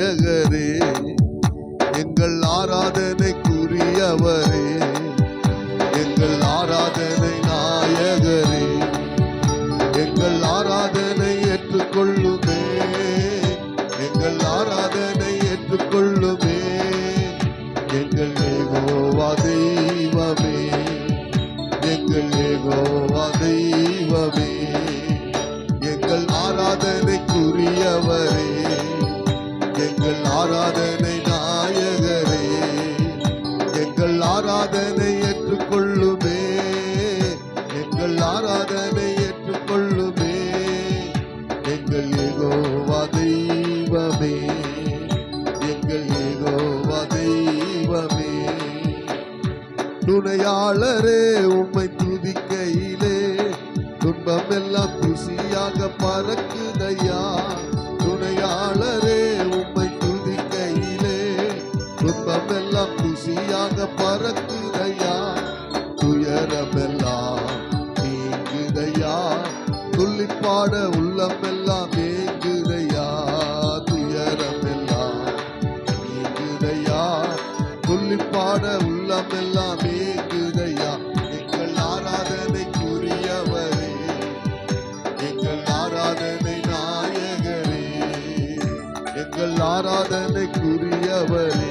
நாயகரே எங்கள் ஆராதனைக்குரியவரே எங்கள் ஆராதனை நாயகரே எங்கள் ஆராதனை ஏற்றுக்கொள்ளுமே எங்கள் ஆராதனை ஏற்றுக்கொள்ளுமே எங்கள் ஏகோவா தெய்வமே எங்கள் ஏகோவா தெய்வமே எங்கள் ஆராதனைக்குரியவரே. எங்கள் ஆராதனை நாயகரே எங்கள் ஆராதனை ஏற்றுக்கொள்ளுமே எங்கள் ஆராதனை ஏற்றுக்கொள்ளுமே எங்கள் ஏகோவா தெய்வமே எங்கள் ஏகோவா தெய்வமே. துணையாளரே உம்மை துதிக்கையிலே துன்பம் எல்லாம் குசியாக பறக்குதையா. பாட உள்ளமெல்லாம் ஏங்குதையா துயரமெல்லாம் ஏங்குதையா துள்ளி பாட உள்ளமெல்லாம் ஏங்குதையா எங்கள் ஆராதனைக்குரியவரே எங்கள் ஆராதனை நாயகரே எங்கள் ஆராதனைக்குரியவரே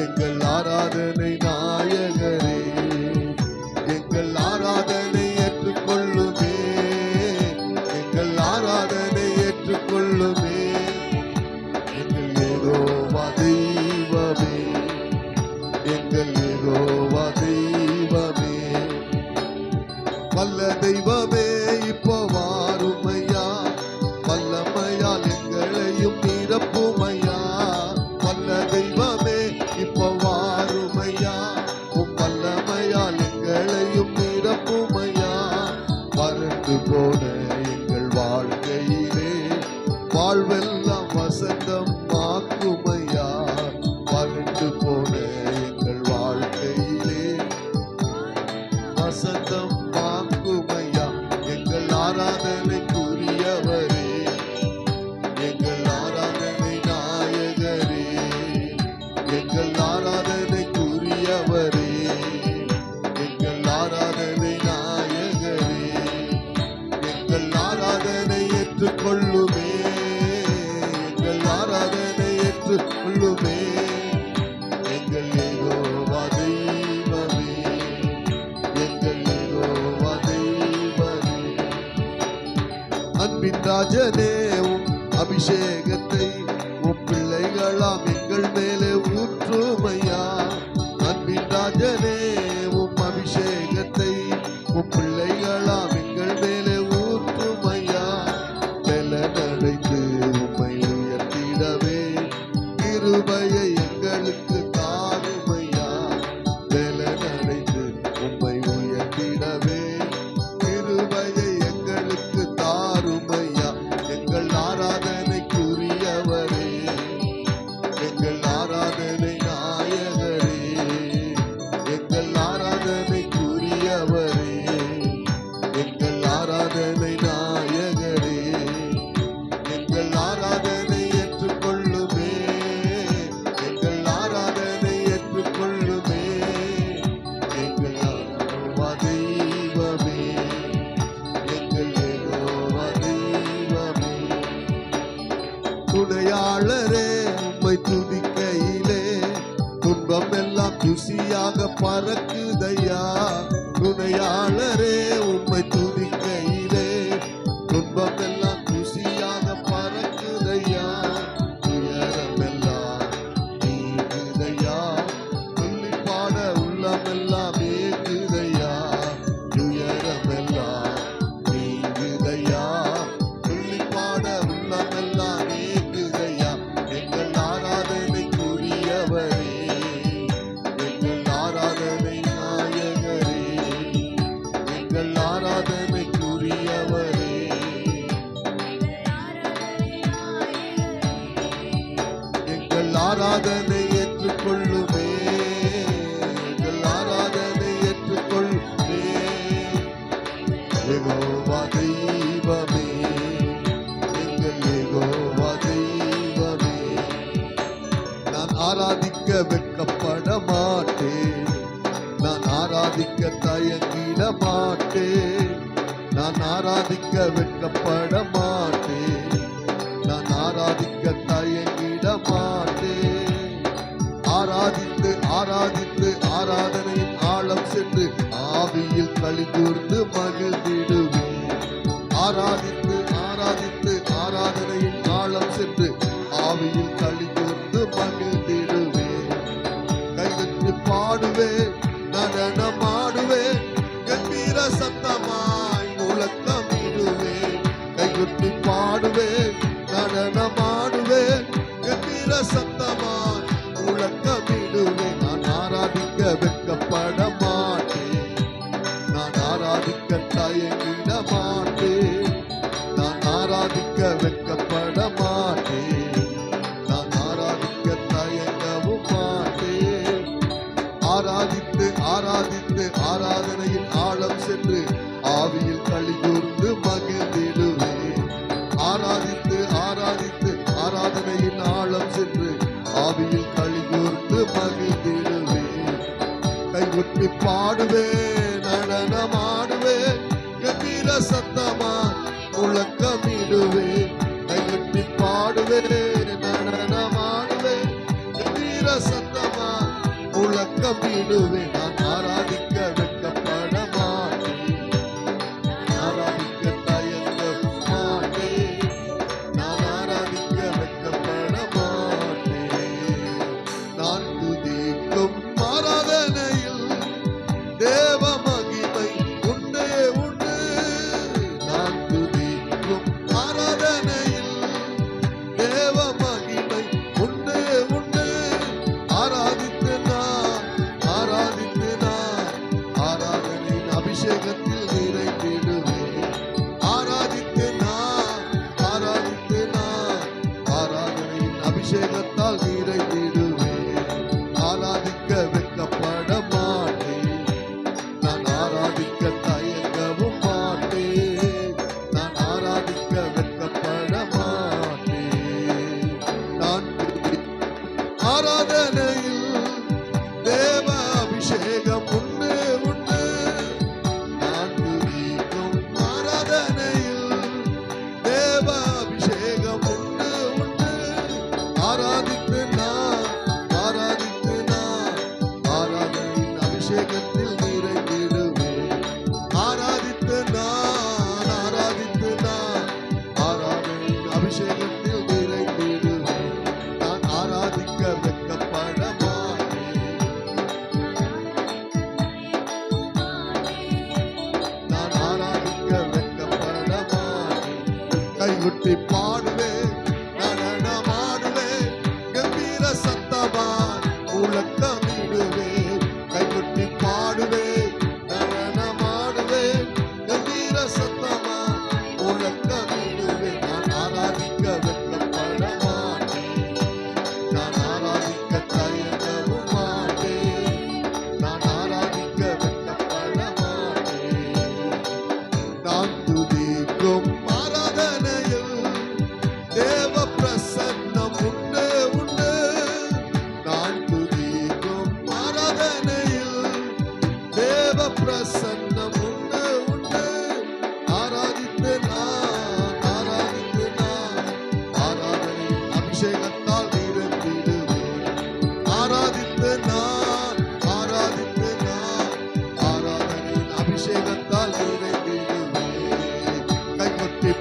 எங்கள் ஆராதனை நாயகரே. வாழ்க்கையிலே வாழ்வெல்லாம் வசந்தம் ஆக்குமையா ராஜதேவும் அபிஷேகத்தை உம் பிள்ளைகளாம் எங்கள் மேலே துணையாளரே உம்மை துதிக்கையிலே. துன்பம் எல்லாம் குசியாக பறக்குதையா துணையாளரே உம் ஆராதிக்க வெட்கப்பட மாட்டேன் நான் ஆராதிக்க தயங்கிட மாட்டேன் ஆராதித்து ஆராதித்து ஆராதனையின் ஆழம் சென்று ஆவியில் கழிந்தூர்ந்து மகிழ்ந்திடுவேன். ஆராதித்து ஆராதித்து ஆராதனையின் ஆழம் சென்று ஆவியில் கழிந்தூர்ந்து மகிழ்ந்திடுவேன். கைதட்டு பாடுவேன் நடனமாடுவேன் கம்பீர சத்தமா துதி பாடுவேன் நடனமாடுவேன் எந்திர சத்தமான் முழக்கமிடுவேன் நான் ஆராதிக்க வெட்கப்பட மாட்டேன். நான் ஆராதிக்க தயங்கிட மாட்டேன். நான் ஆராதிக்க வெட்கப்பட மாட்டேன். நான் ஆராதிக்க தயங்கவும் மாட்டேன். ஆராதித்து ஆராதித்து ஆராதனையில் ஆழம் சென்று ஆவியில் கழியூர் மகிழ்ந்திடுவேன் கைகுட்டி பாடுவேன் நடனமாடுவேன். கம்பீர சத்தமா முழக்கமிடுவேன் கைகுட்டி பாடுவேன் நடனமாடுவேன். கம்பீர சத்தமா முழக்கமிடுவேன் நான் ஆராதிக்க come.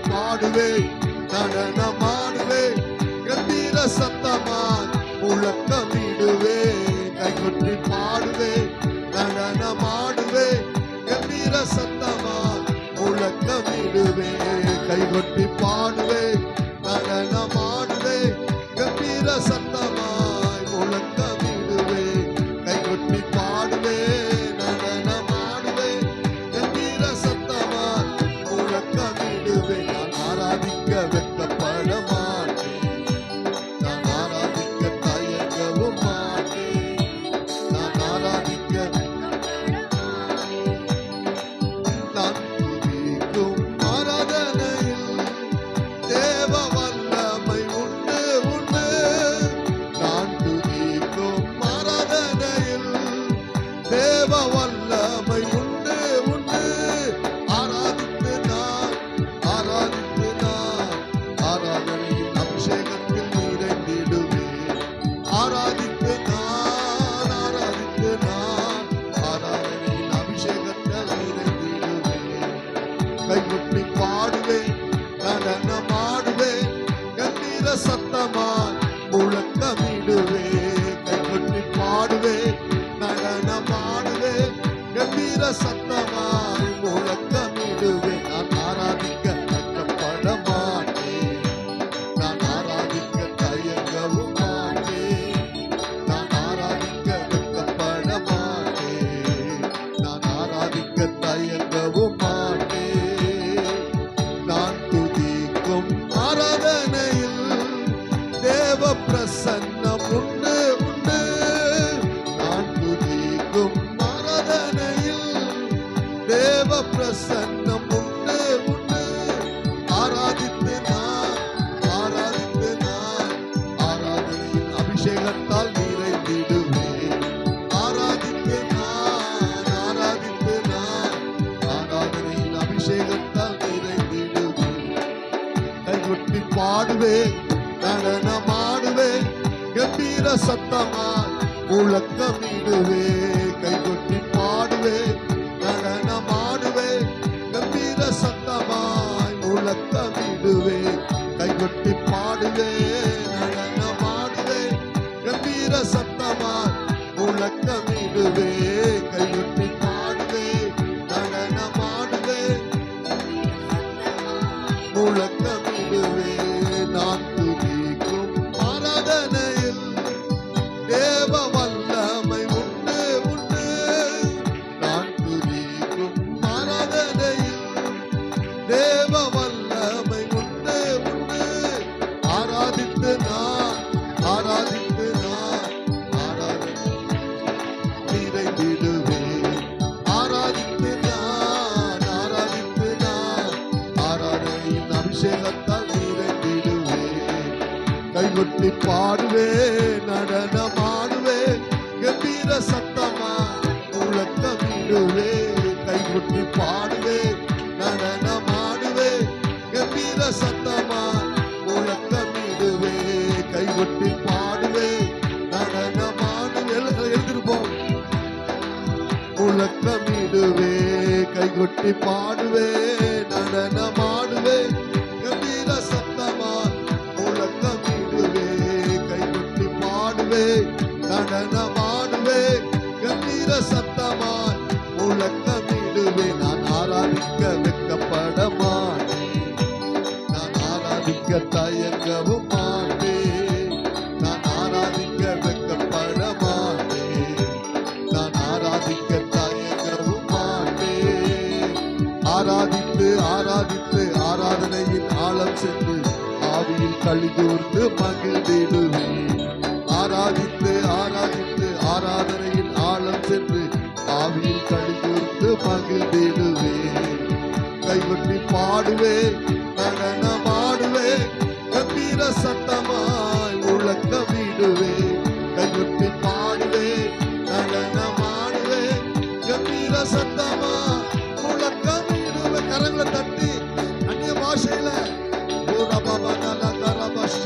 பாடுவேன் நடனமாடுவேன் கம்பீர சத்தமா முழக்கமிடுவேன் கைகுற்றி பாடுவேன் நடனமாடுவேன் கம்பீர சத்தமா முழக்கமிடுவேன் கைகொட்டி பாடு தேவ வல்லமை உண்டு உண்டு. ஆராதித்து நான் ஆராதித்து நான் ஆராதனையில் அபிஷேகத்தில் நிறைந்திடுவே ஆராதித்து நான் ஆராதித்து நான் ஆராதனையில் அபிஷேகத்தில் நிறைந்திடுவே கைகுட்டி பாடுவேன் நடனமாடுவேன். கண்ணீர சத்தமா முழக்கமிடுவேன். கம்பீர கைகொட்டி பாடுவே நடனமாடுவே கம்பீர சத்தமாய் முழக்கமிடுவே கைகொட்டி பாடுவே நடனமாடுவே கம்பீர சத்தமாய் முழக்கமிடுவே கைகொட்டி பாடுவே நடனமாடுவே கம்பீர சத்தமாய் முழக்கமிடுவே ஆராதித்து நான் ஆராதித்து நான் ஆராதனை நிறைந்திடுவேன் ஆராதித்து நான் ஆராதித்து நான் ஆராதனையின் அபிஷேகத்தால் நிறைந்திடுவேன் கைகொட்டி பாடுவே நடனமாடுவே கம்பீர சத்தமா முழக்கமிடுவே கைகொட்டி பாடு கைகொட்டி பாடுவே நடனமாடுவே கம்பீர சத்தமா முழக்கமிடுவே கைகொட்டி பாடுவே நடனமாடுவே கம்பீர சத்தமா முழக்கமிடுவே. நான் ஆராதிக்க ஆராதனையின் ஆழம் சென்று ஆவியில் கழிகூர்ந்து மகிழ்ந்திடுவேன். ஆராதித்து ஆராதித்து ஆராதனையின் ஆழம் சென்று ஆவியில் கழிகூர்ந்து மகிழ்ந்திடுவேன். கைகொட்டி பாடுவே